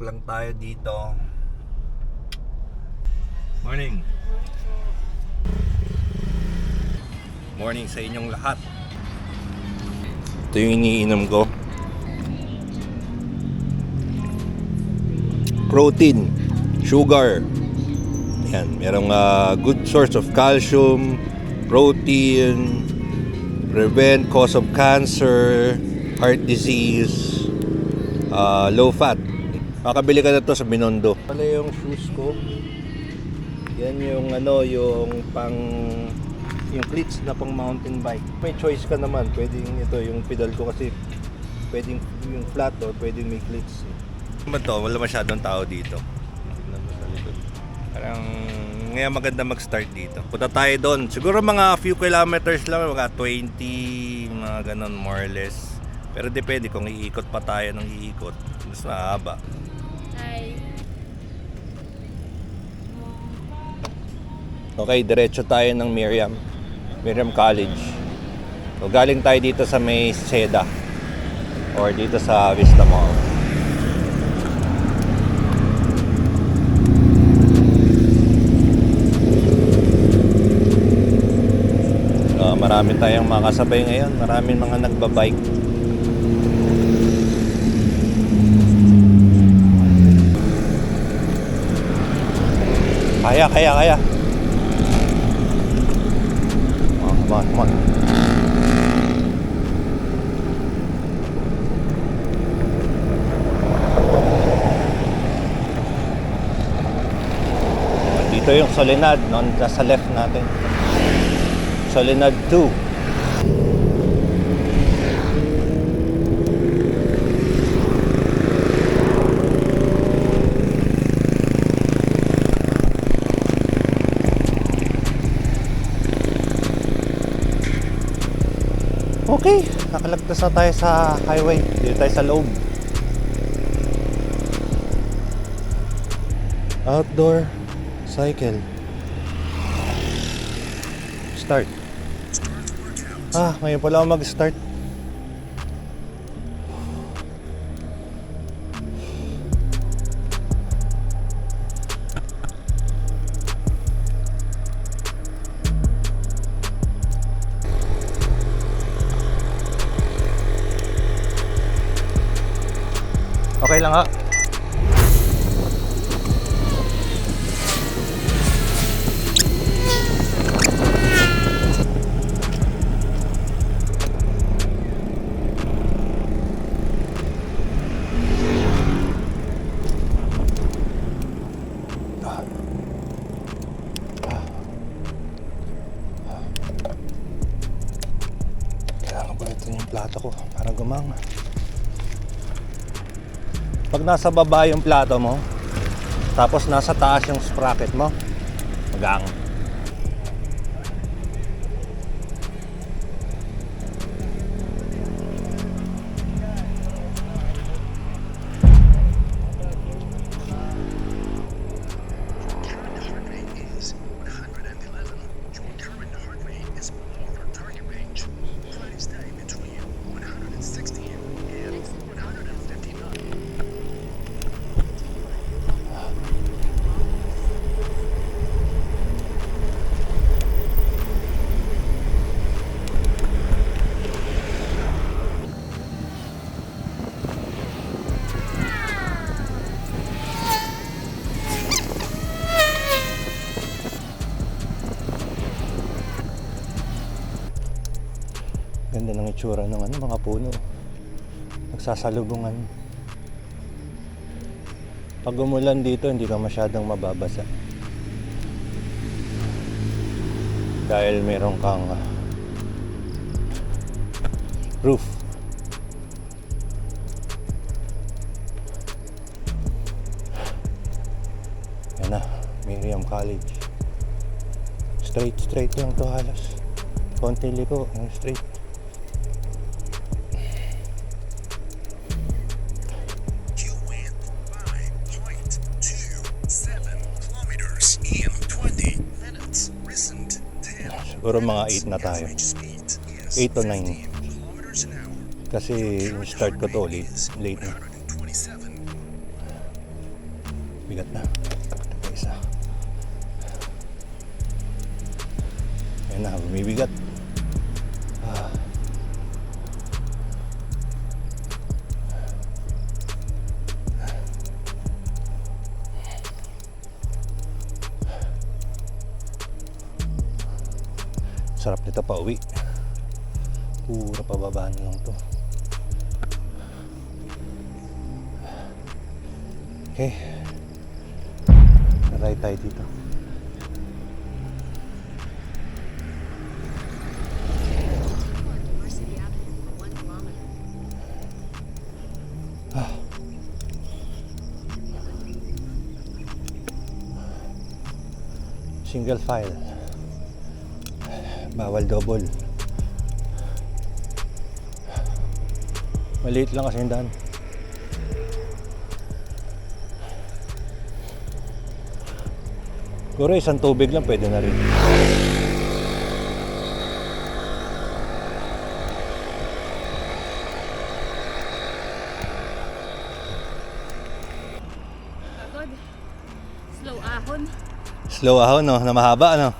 Lang tayo dito. Morning. Morning sa inyong lahat. Ito yung iniinom ko. Protein, sugar. Yan, merong ah, good source of calcium, protein, prevent cause of cancer, heart disease, ah, low fat. Makabili ka na to sa Binondo. Wala yung shoes ko. Yan yung ano, yung pang yung cleats na pang mountain bike. May choice ka naman. Pwedeng ito, yung pedal ko kasi pwedeng yung flat o pwedeng may cleats. Ano to? Wala masyadong tao dito. Tingnan mo sa likod. Parang ngayon maganda mag-start dito. Punta tayo doon. Siguro mga few kilometers lang, mga 20, mga ganun more or less. Pero depende kung iikot pa tayo ng iikot. Mas mahaba. Okay, diretso tayo ng Miriam. Miriam College. So, galing tayo dito sa may Seda. Or dito sa Vista Mall. So, marami tayong makasabay ngayon. Maraming mga nagbabike. Kaya, kaya, kaya. Oh, come on, come on. Dito yung Soledad, no? nasa left natin. Soledad 2. Okay, nakalagtas na tayo sa highway. Dito tayo sa loob. Outdoor cycle. Start. Ah, ngayon pala ako mag-start. Okay lang Pag nasa baba yung plato mo, tapos nasa taas yung sprocket mo, magang. Itsura ng ano, mga puno. Nagsasalubungan. Pag umulan dito, hindi ka masyadong mababasa. Dahil meron kang ah, roof. Yan na, Miriam College. Straight, straight lang to halos. Konti liko, straight. Siguro mga 8 na tayo. average speed is 8 to 9. kilometers an hour. Kasi start ko to late, late na. Sarap nito pa uwi. Pura pababa lang to. Okay. Naray tayo dito. Kilometer. Single file. Bawal double. Maliit lang kasi yung daan. Siguro isang tubig lang pwede na rin. Slow ahon. Slow ahon no, na mahaba ano.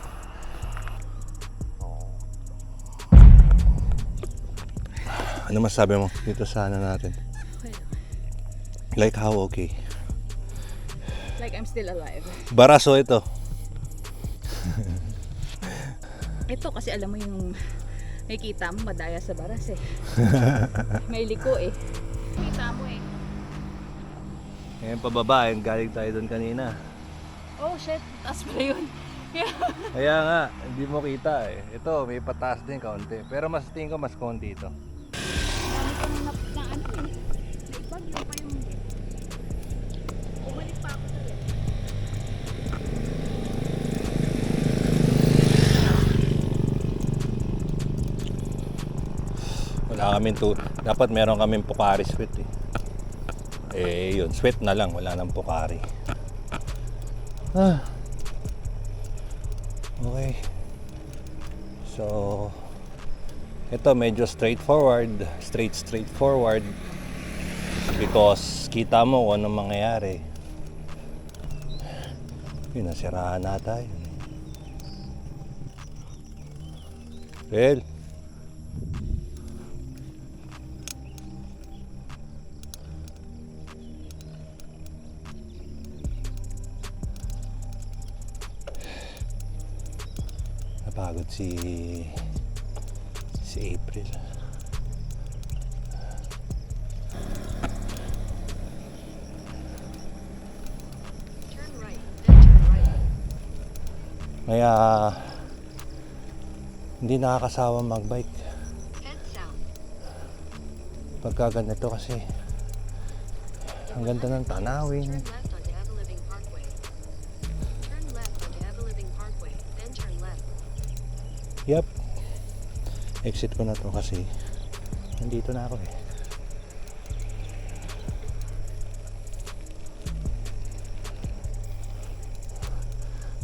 Masabi mo dito sa ano natin? Like how okay? Like I'm still alive. Baraso ito. Ito kasi alam mo yung nakikita mo madaya sa baras eh. May liko eh. Kita mo eh. Ngayon pababa, yung galing tayo doon kanina. Oh shit, taas pa yun. Kaya nga, hindi mo kita eh. Ito, may pataas din kaunti. Pero mas tingin ko mas konti ito. Ko na, na ano eh. Bagyo pa pa ako doon eh. Wala kaming to. Dapat meron kaming Pocari sweat eh. Eh yun, sweat na lang. Wala nang Pocari. Ah. Okay. So, ito medyo straightforward. Straight, straightforward. Because kita mo kung anong mangyayari. Yun, nasiraan na tayo. Well, Napagod si si April. Kaya hindi nakakasawa magbike pagka ganito kasi ang ganda ng tanawin. Yep. Exit ko na to kasi nandito na ako eh.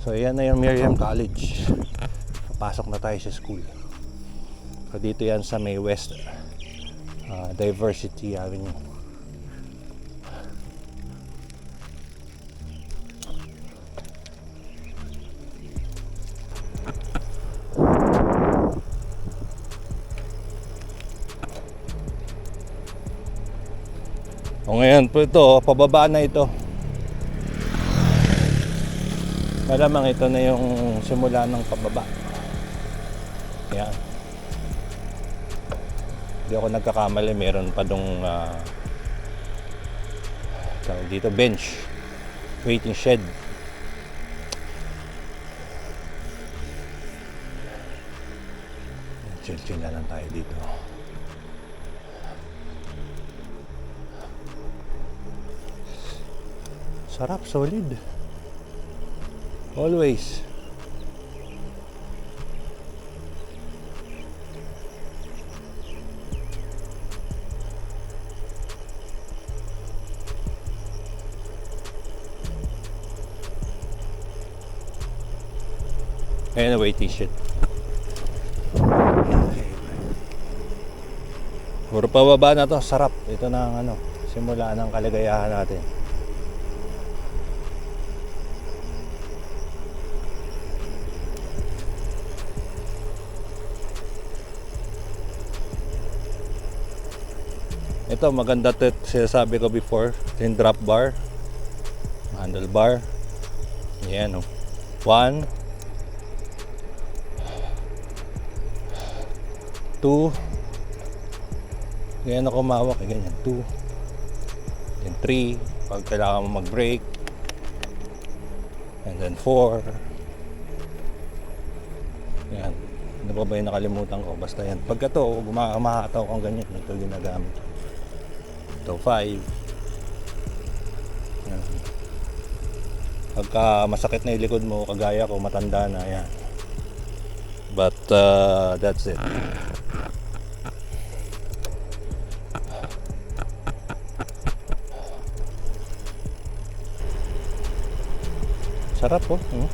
So ayan na yung Miriam College. Papasok na tayo sa school. So dito yan sa may West ah, Diversity Avenue. Ngayon po ito, pababa na ito. Malamang ito na yung simula ng pababa. Yan. Hindi ako nagkakamali, meron pa dong uh, dito bench, waiting shed. Chill-chill na lang tayo dito. Sarap, solid. Always. Ayan na waiting shed. Puro pababa na to, sarap. Ito na ang ano, simula ng kaligayahan natin. Ito, maganda to sinasabi ko before. Yung drop bar. Handlebar. Yan, oh. One. Two. Ganyan ako mawak. Eh, ganyan. Two. Then three. Pag kailangan mo mag-brake. And then four. Yan. Ano pa ba yung nakalimutan ko? Basta yan. Pagka to, gumamahataw kang ganyan. Ito ginagamit. Ito, five. Yan. Pagka masakit na yung likod mo, kagaya ko, matanda na, yan. But, uh, that's it. Sarap po. Oh.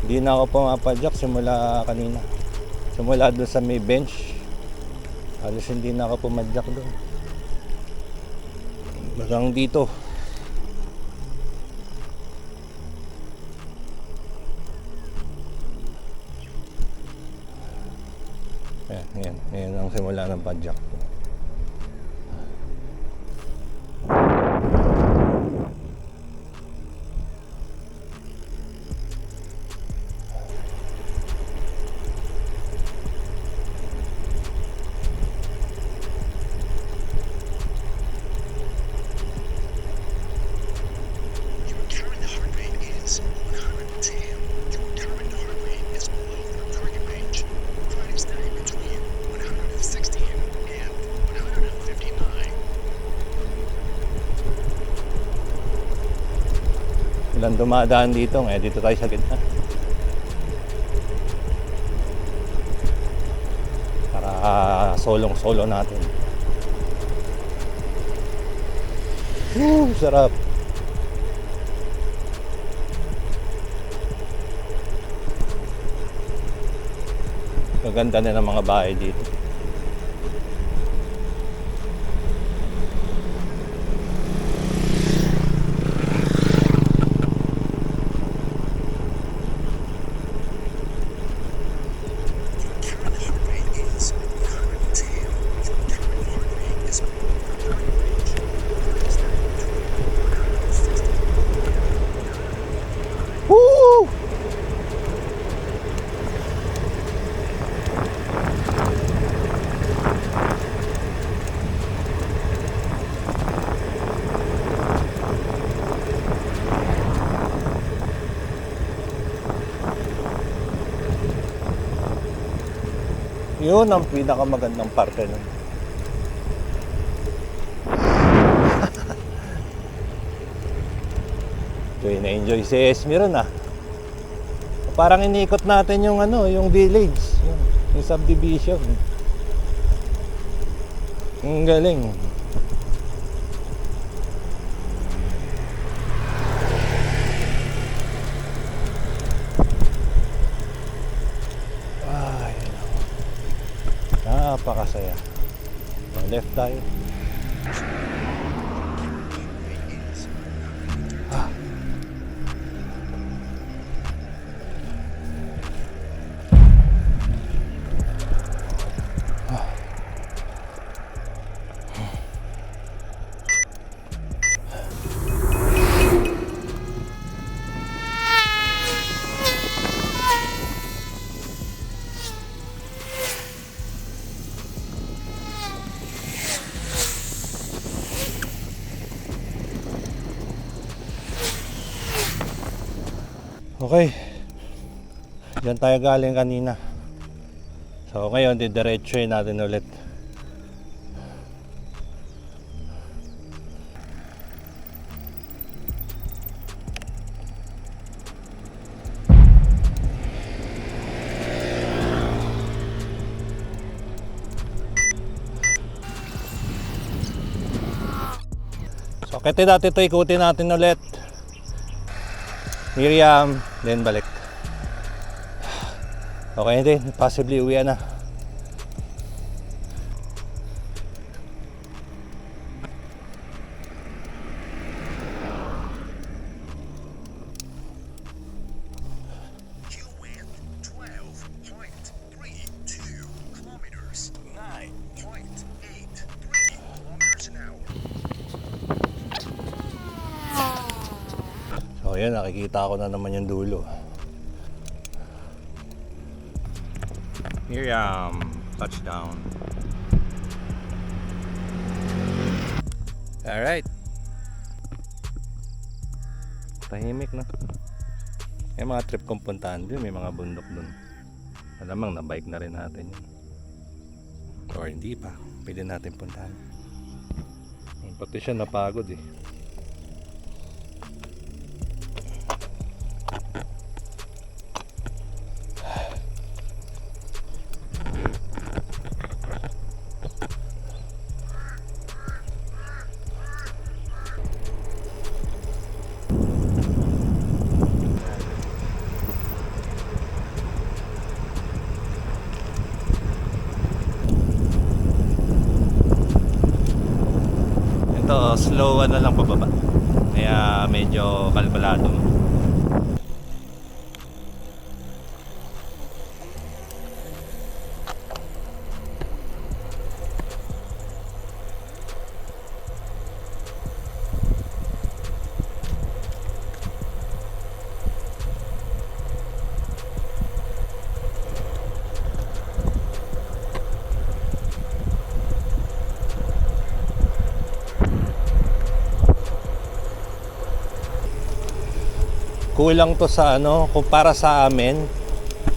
Hindi na ako pumapadyak simula kanina. Simula doon sa may bench. Halos hindi na ako pumadyak doon. Hanggang dito. Ayan, ayan. Ayan ang simula ng padyak dumadaan dito. Eh, dito tayo sa gitna. Para ah, solong-solo natin. Woo, sarap. Maganda na ng mga bahay dito. Yun ang pinakamagandang parte nun. Enjoy na enjoy si Esmeron ah. Parang inikot natin yung ano, yung village, yung, yung subdivision. Ang galing. Left Okay. Diyan tayo galing kanina. So ngayon, didiretsuhin natin ulit. So, kaya natin ito ikutin natin ulit. Miriam, then balik. Okay din, possibly uwi na. Oh, yan, nakikita ko na naman yung dulo. Miriam, touchdown. Alright. Tahimik na. May mga trip kong puntahan din, may mga bundok dun. Alamang na bike na rin natin yun. Or hindi pa, pwede natin puntahan. Pati siya napagod eh. Slow na lang pababa. Kaya medyo kalkulado. Kulang to sa ano, kung para sa amin,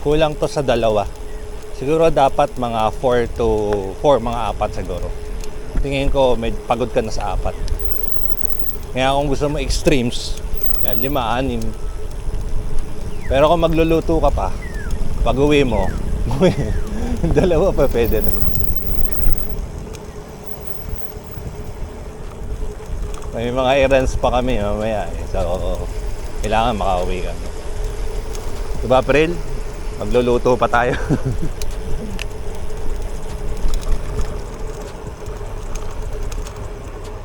kulang to sa dalawa. Siguro dapat mga 4 to 4, mga apat siguro. Tingin ko may pagod ka na sa apat. Kaya kung gusto mo extremes, yan, lima, anim. Pero kung magluluto ka pa, pag uwi mo, dalawa pa pwede na. May mga errands pa kami mamaya. eh. So, kailangan makauwi ka. Diba, April? Magluluto pa tayo.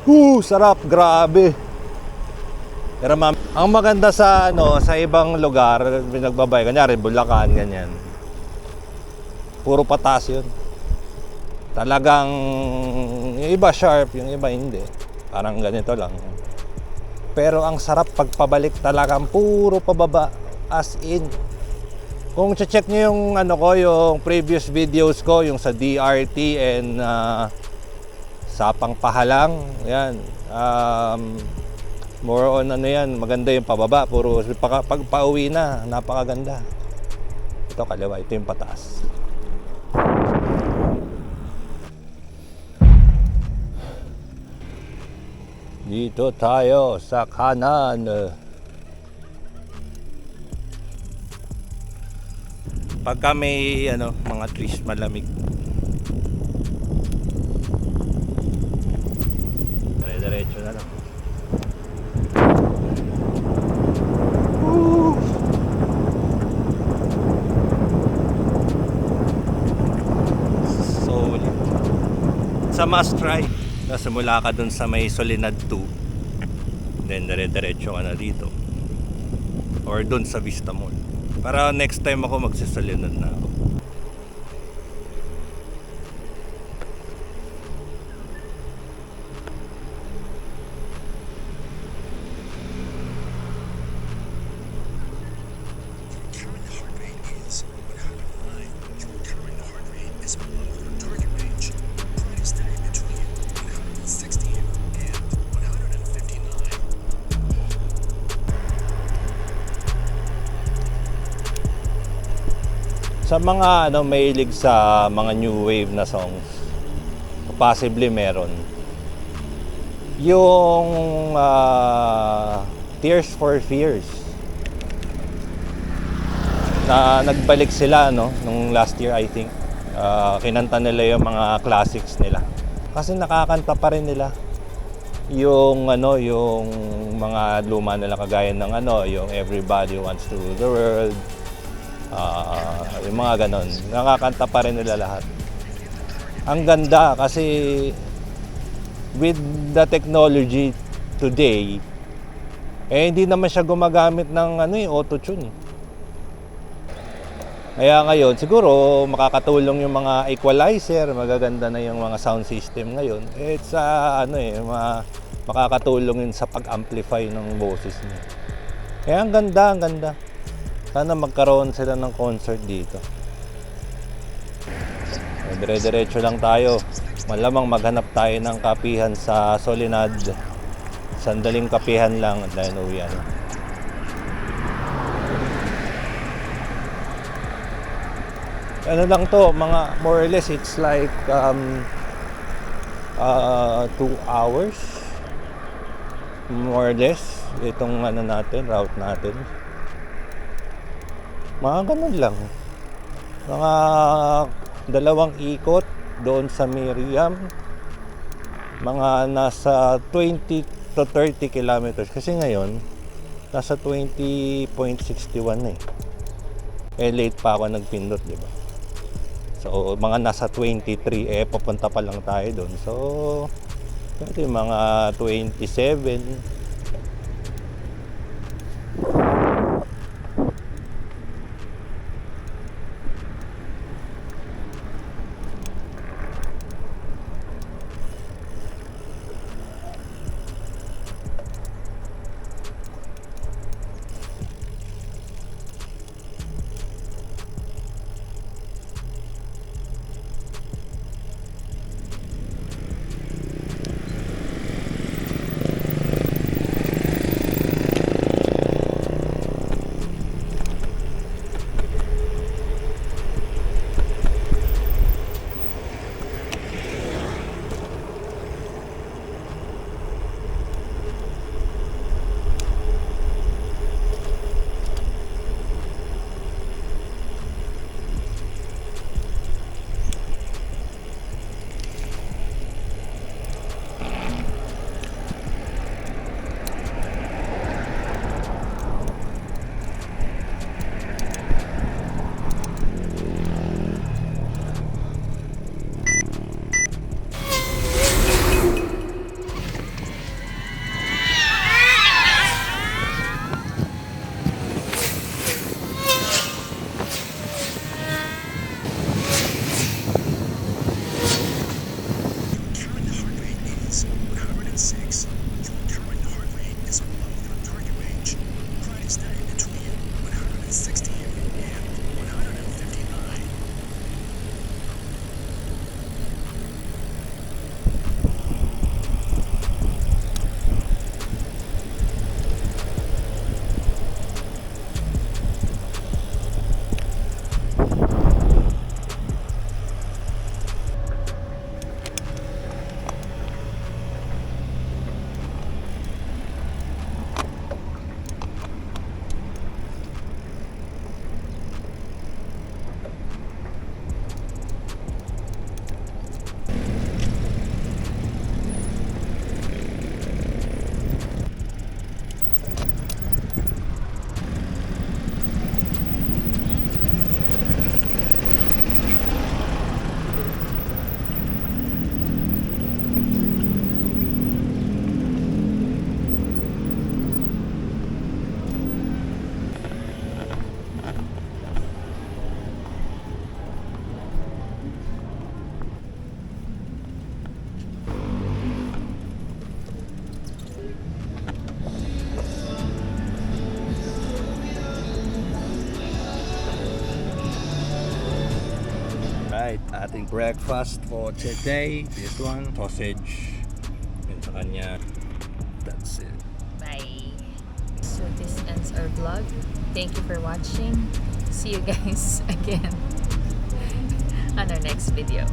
Uh, sarap, grabe. Pero ma'am, ang maganda sa ano, sa ibang lugar, nagbabay, kanyari Bulacan ganyan. Puro patas 'yun. Talagang yung iba sharp, yung iba hindi. Parang ganito lang. Pero ang sarap pagpabalik talagang puro pababa as in. Kung check nyo yung ano ko, yung previous videos ko, yung sa DRT and ah, Sapang Pahalang, yan. Um, more on ano yan, maganda yung pababa, puro pag, pag pauwi na, napakaganda. Ito kaliwa, ito yung pataas. Dito tayo sa kanan. Pagka may ano, mga trees malamig. Dire-diretso na lang. Solid. Sa must try. Tapos mula ka dun sa may Solinad 2. Then dire-diretso ka na dito. Or dun sa Vista Mall. Para next time ako magsisolinad na ako. Sa mga ano mahilig sa mga new wave na songs, possibly meron. Yung ah, Tears for Fears na nagbalik sila no nung last year I think. Ah, kinanta nila yung mga classics nila. Kasi nakakanta pa rin nila yung ano yung mga luma nila kagaya ng ano yung Everybody Wants to Rule the World Ah, yung mga ganon. Nakakanta pa rin nila lahat. Ang ganda kasi with the technology today, eh hindi naman siya gumagamit ng ano eh, auto-tune. Kaya ngayon, siguro makakatulong yung mga equalizer, magaganda na yung mga sound system ngayon. Eh, sa ano eh, ma- makakatulong yun sa pag-amplify ng boses niya. Eh, ang ganda, ang ganda. Sana magkaroon sila ng concert dito. Eh, dire-diretso lang tayo. Malamang maghanap tayo ng kapihan sa Solinad. Sandaling kapihan lang at dahil uwi na. Ano lang to, mga more or less it's like um, uh, two hours more or less itong ano natin, route natin. Mga ganun lang. Mga dalawang ikot doon sa Miriam. Mga nasa 20 to 30 kilometers. Kasi ngayon, nasa 20.61 eh. Eh, late pa ako nagpindot, di ba? So, mga nasa 23, eh, papunta pa lang tayo doon. So, pwede mga 27. Ating breakfast for today. This one, sausage. Yun sa kanya. That's it. Bye. So this ends our vlog. Thank you for watching. See you guys again on our next video.